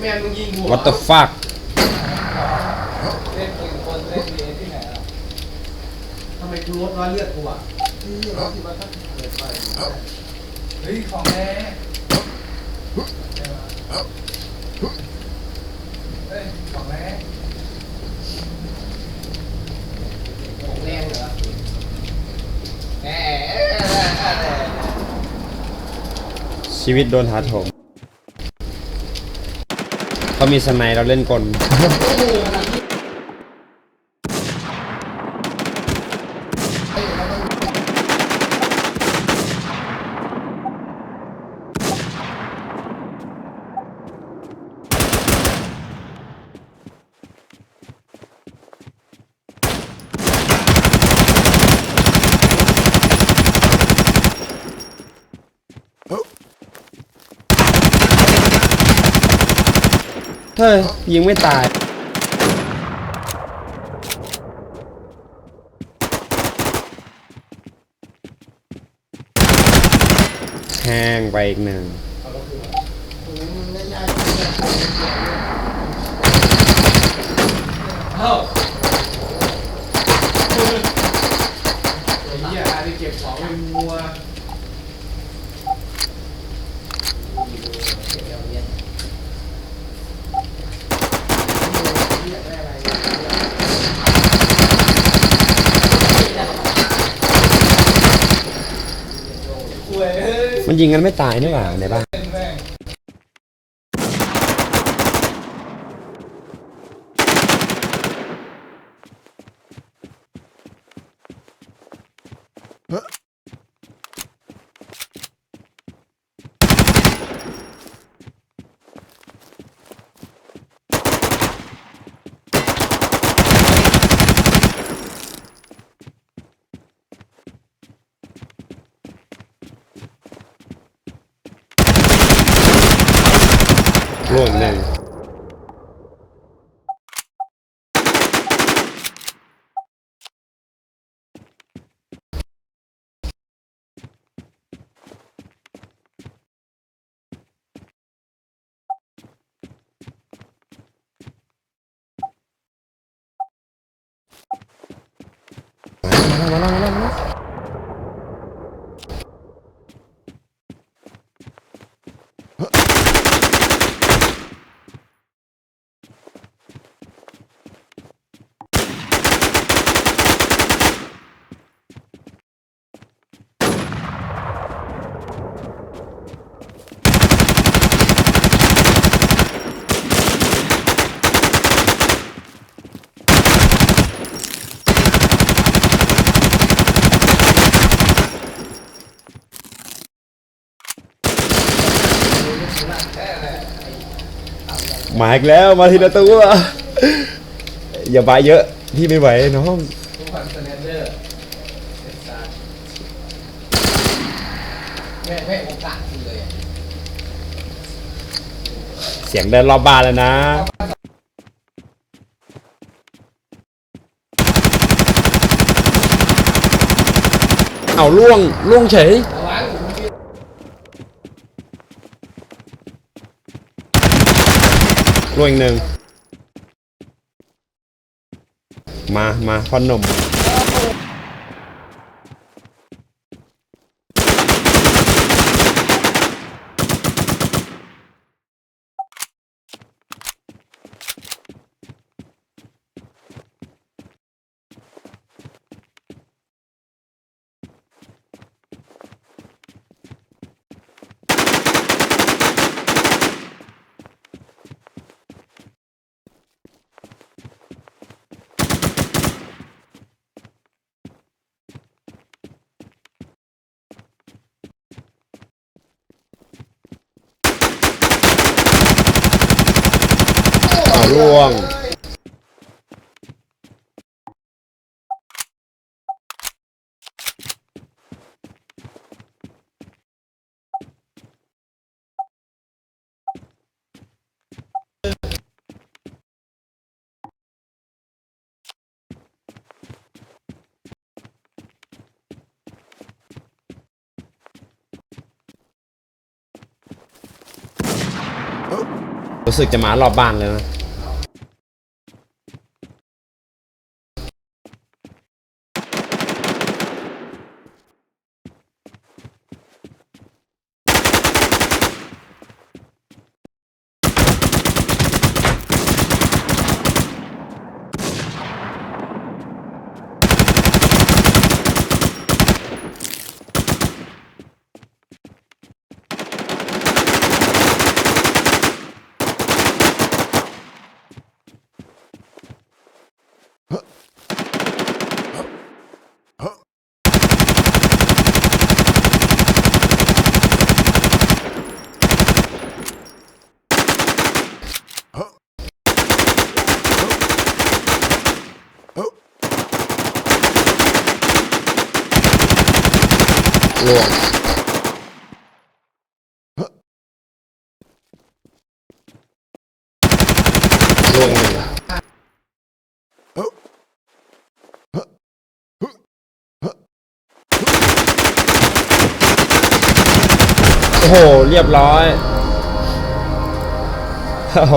แมนมึงยิงหัว what the fuck เล่นปืนคนเล่นเรียนที่ไหนอะทำไมกูลดน้อยเลือดกูอะที่เราคิดว่าถ้าเกิดไปเฮ้ยของแท้เฮ้ยของแท้ของแรงเหรอแหมชีวิตโดนถาโถม เขามีสไนด์เราเล่นกล เฮ้ยยิงไม่ตาย แห้งไปอีกหนึ่ง เอ้าไอ้เหี้ยอะไรเก็บของเป็นงัว คุยเฮ้ย มันยิงกันไม่ตายนี่หว่าในบ้าน เป็นแม่ง ร่วงหนึ่ง มาแล้วมาแล้วมาแล้วมาแล้ว มาอีกแล้วมาทีละตัวอย่าบายเยอะพี่ไม่ไหวน้องเดอร์เอ็ดซาร์แม่งแม่งโอกาสกูเลยอะเสียงเดินรอบบ้านแล้วนะเอาล่วงล่วงเฉย ระวังมึง ล่วงอีกหนึ่งมา มาพ่อหนุ่ม เอาล่วง รู้สึกจะมารอบบ้านเลยนะ ล่วงล่วงหนึ่งโอ้โห เรียบร้อย โอ้โห